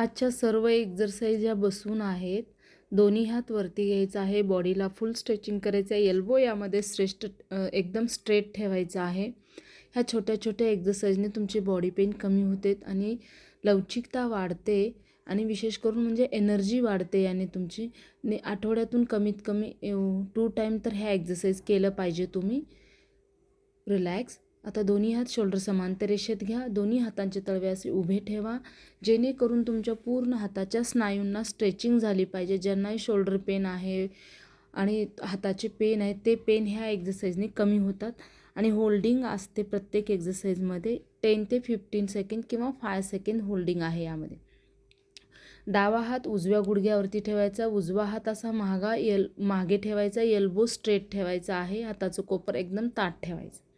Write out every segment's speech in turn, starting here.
आजच्या सर्व एक्झरसाईज या बसून आहेत. दोन्ही हात वरती घ्यायचा आहे. बॉडीला फुल स्ट्रेचिंग करायचं आहे. एल्बो यामध्ये श्रेष्ठ एकदम स्ट्रेट ठेवायचं आहे. ह्या छोट्या छोट्या एक्झरसाईजने तुमची बॉडी पेन कमी होते आणि लवचिकता वाढते आणि विशेष करून म्हणजे एनर्जी वाढते याने तुमची. ने आठवड्यातून कमीत कमी टू टाईम तर ह्या एक्झरसाईज केलं पाहिजे तुम्ही. रिलॅक्स. आता दोन्ही हात शोल्डर समांतर रेषेत घ्या. दोन्ही हातांचे तळवे असे उभे ठेवा. जेणेकरून तुमच्या पूर्ण हाताच्या स्नायूंना स्ट्रेचिंग झाली पाहिजे. ज्यांनाही शोल्डर पेन आहे आणि हाताचे पेन आहे ते पेन ह्या एक्झरसाईजने कमी होतात. आणि होल्डिंग असते प्रत्येक एक्झरसाईजमध्ये टेन ते फिफ्टीन सेकंड किंवा फाय सेकंड होल्डिंग आहे यामध्ये. डावा हात उजव्या गुडघ्यावरती ठेवायचा. उजवा हात असा महागा यल मागे ठेवायचा. एल्बो स्ट्रेट ठेवायचा आहे. हाताचं कोपर एकदम ताट ठेवायचं.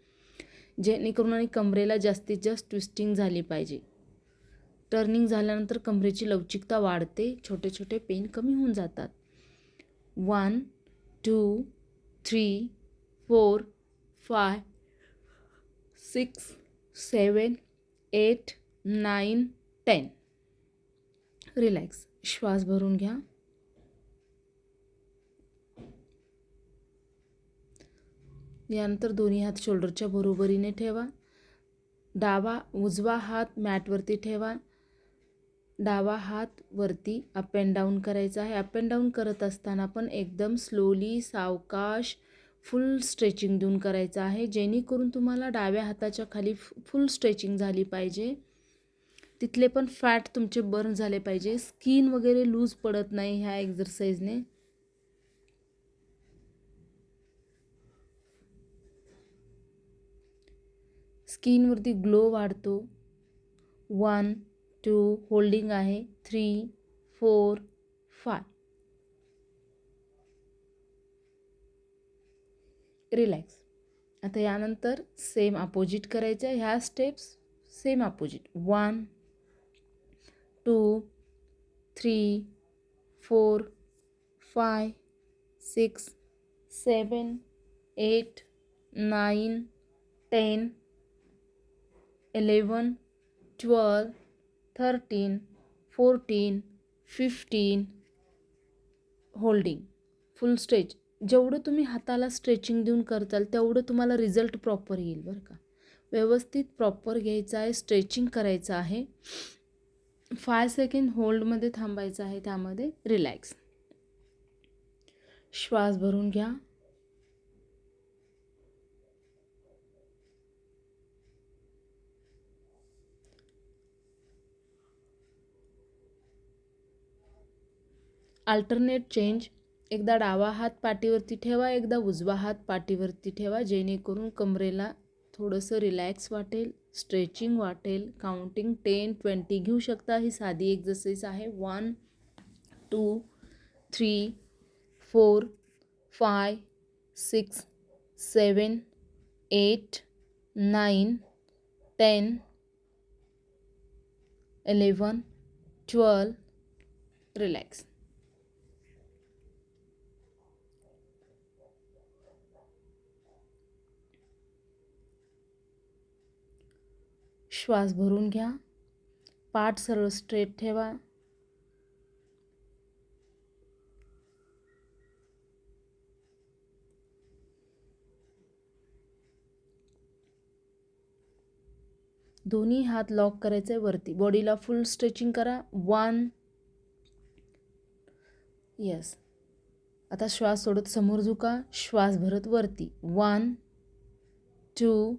जेणेकरून आणि कमरेला जास्तीत जास्त ट्विस्टिंग झाली पाहिजे. टर्निंग झाल्यानंतर कमरेची लवचिकता वाढते छोटे छोटे पेन कमी होऊन जातात. One two three four five six seven eight nine ten relax श्वास भरून घ्या. यानंतर दोन्ही हात शोल्डरच्या बरोबरीने ठेवा. डावा उजवा हात मॅटवरती ठेवा. डावा हात वरती अप अँड डाऊन करायचा आहे. अप अँड डाऊन करत असताना पण एकदम स्लोली सावकाश फुल स्ट्रेचिंग देऊन करायचं आहे. जेणेकरून तुम्हाला डाव्या हाताच्या खाली फुल स्ट्रेचिंग झाली पाहिजे. तिथले पण फॅट तुमचे बर्न झाले पाहिजे. स्किन वगैरे लूज पडत नाही ह्या एक्झरसाईजने स्किनवरती ग्लो वाढतो. वन, टू, होल्डिंग आहे. Three, four, five. रिलॅक्स. आता यानंतर सेम अपोजिट करायचं आहे. ह्या steps same opposite. One, two, three, four, five, six, seven, eight, nine, ten eleven twelve thirteen fourteen fifteen holding full stretch जेवढं तुम्ही हाताला स्ट्रेचिंग देऊन करताल तेवढं तुम्हाला रिझल्ट प्रॉपर येईल बरं का. व्यवस्थित प्रॉपर घ्यायचं आहे स्ट्रेचिंग करायचं आहे. फाय सेकंड होल्डमध्ये थांबायचं आहे त्यामध्ये रिलॅक्स श्वास भरून घ्या. अल्टरनेट चेंज एकदा डावा हात पाठीवरती ठेवा एकदा उजवा हात पाठीवरती ठेवा जेणेकरून कमरेला थोडंसं रिलॅक्स वाटेल स्ट्रेचिंग वाटेल. काउंटिंग टेन ट्वेंटी घेऊ शकता. ही साधी एक्झरसाईज आहे. One two three four five six seven eight nine ten eleven twelve relax श्वास भरून घ्या. पाठ सरळ स्ट्रेट ठेवा. दोन्ही हात लॉक करायचे वरती. बॉडीला फुल स्ट्रेचिंग करा. वन यस आता श्वास सोडत समोर झुका. श्वास भरत वरती. One two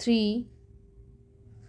three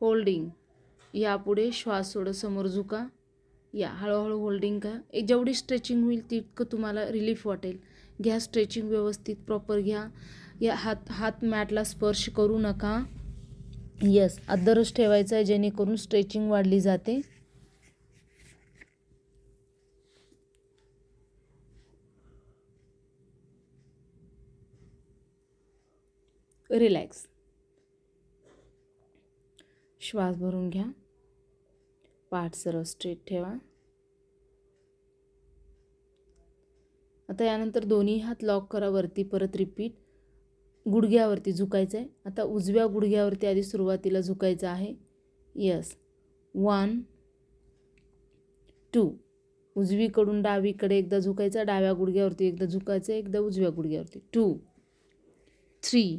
Holding. यापुढे श्वास सोडं समोर झुका. या हळूहळू होल्डिंग का एक जेवढी स्ट्रेचिंग होईल तितकं तुम्हाला रिलीफ वाटेल. घ्या स्ट्रेचिंग व्यवस्थित प्रॉपर घ्या. या हात हात मॅटला स्पर्श करू नका. यस अद्दरच ठेवायचं आहे जेणेकरून स्ट्रेचिंग वाढली जाते. रिलॅक्स. श्वास भरून घ्या. पाठ सरळ स्ट्रेट ठेवा. आता यानंतर दोन्ही हात लॉक करा वरती परत रिपीट गुडघ्यावरती झुकायचं आहे आता उजव्या गुडघ्यावरती आधी सुरुवातीला झुकायचं आहे. यस वन टू उजवीकडून डावीकडे एकदा झुकायचं डाव्या गुडघ्यावरती एकदा झुकायचं एकदा उजव्या गुडघ्यावरती. Two three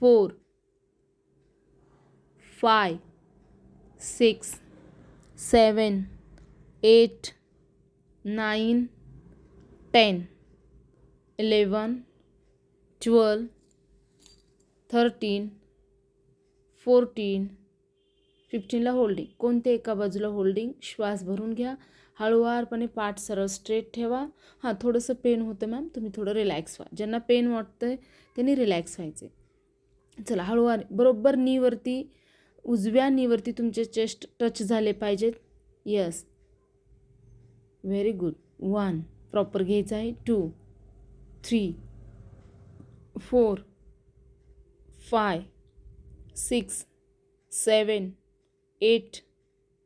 four five six seven eight nine ten eleven twelve thirteen fourteen फिफ्टीनला holding. कोणते एका बाजूला होल्डिंग? श्वास भरून घ्या. हळूवारपणे पाठ सरळ स्ट्रेट ठेवा. हां थोडंसं पेन होतं मॅम तुम्ही थोडं रिलॅक्स व्हा. ज्यांना पेन वाटतं आहे त्यांनी रिलॅक्स व्हायचे चला हळूवार बरोबर नीवरती उजव्या नीवरती तुमचे चेस्ट टच झाले पाहिजेत. Yes very good one proper घ्यायचं आहे. Two three four five six seven eight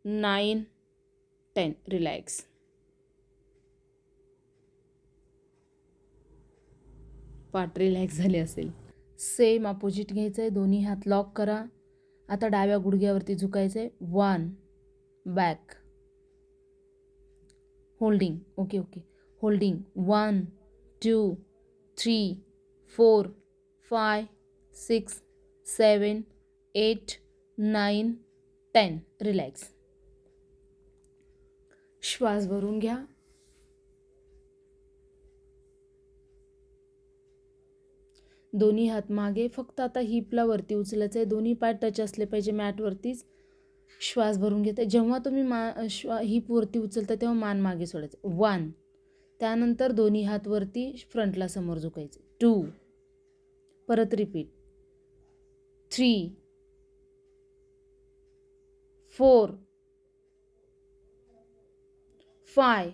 nine ten relax पाठ रिलॅक्स झाले असेल. सेम अपोजिट घ्यायचं आहे. दोन्ही हात लॉक करा. आता डाव्या गुडघ्यावरती झुकायचं आहे one back holding okay okay holding one two three four five six seven eight nine ten relax श्वास भरून घ्या. दोन्ही हात मागे. फक्त आता हिपला वरती उचलायचं आहे दोन्ही पाय टच असले पाहिजे मॅटवरतीच श्वास भरून घेते. जेव्हा तुम्ही मा श्वा हिपवरती उचलता तेव्हा मान मागे सोडायचं. वन त्यानंतर दोन्ही हात वरती फ्रंटला समोर झुकायचे. टू परत repeat three four five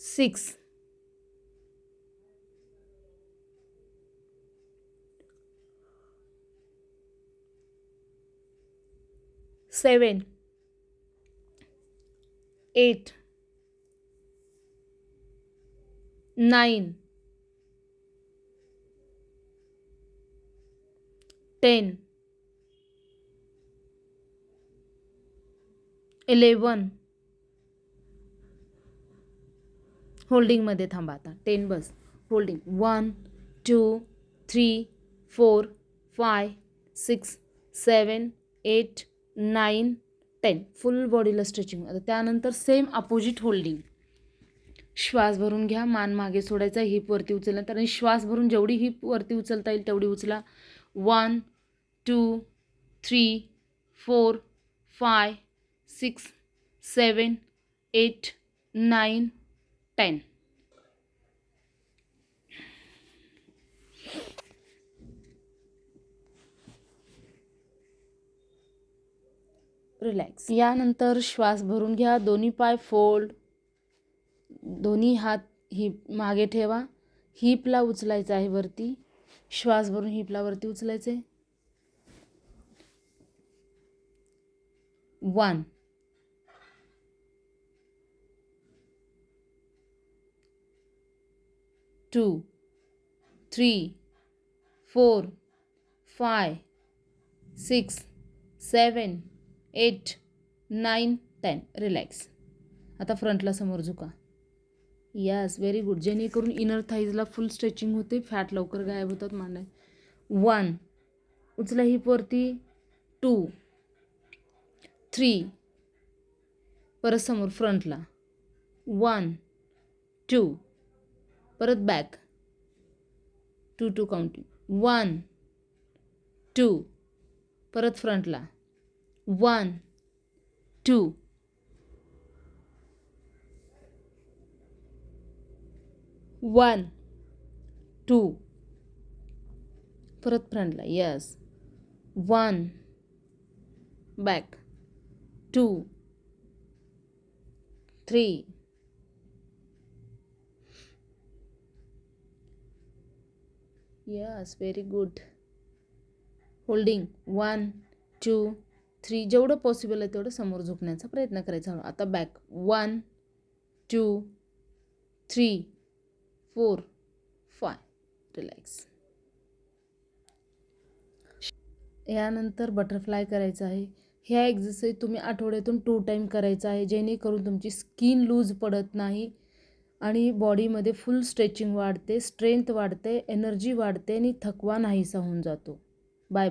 six seven, eight, nine, ten, eleven. होल्डिंगमध्ये थांबा आता. टेन बस. Holding one two three four five six seven eight nine ten full बॉडीला स्ट्रेचिंग. आता त्यानंतर सेम अपोजिट होल्डिंग. श्वास भरून घ्या मान मागे सोडायचा हिप वरती उचलला आणि श्वास भरून जेवढी हिप वरती उचलता येईल तेवढी उचला. One two three four five six seven eight nine ten. Relax यानंतर श्वास भरून घ्या. दोन्ही पाय फोल्ड दोन्ही हात हिप मागे ठेवा. हिपला उचलायचं आहे वरती. श्वास भरून हिपला वरती उचलायचे. One two three four five six seven eight nine ten. Relax. आता फ्रंटला समोर झुका. Yes very good. जेणेकरून इनर थाईजला फुल स्ट्रेचिंग होते. फॅट लवकर गायब होतात मांडा वन उचला हिपवरती टू थ्री परत समोर फ्रंटला. वन टू परत back two two counting one two परत फ्रंटला. वन टू वन टू परत फ्रंटला yes one back two three yes very good holding one two three जेवढं पॉसिबल आहे तेवढं समोर झोपण्याचा प्रयत्न करायचा. आता back one two three four five relax यानंतर बटरफ्लाय करायचं आहे. ह्या एक्झरसाईज तुम्ही आठवड्यातून टू टाईम करायचा आहे जेणेकरून तुमची स्किन लूज पडत नाही आणि बॉडीमध्ये फुल स्ट्रेचिंग वाढते स्ट्रेंथ वाढते एनर्जी वाढते आणि थकवा नाहीसा होऊन जातो. बाय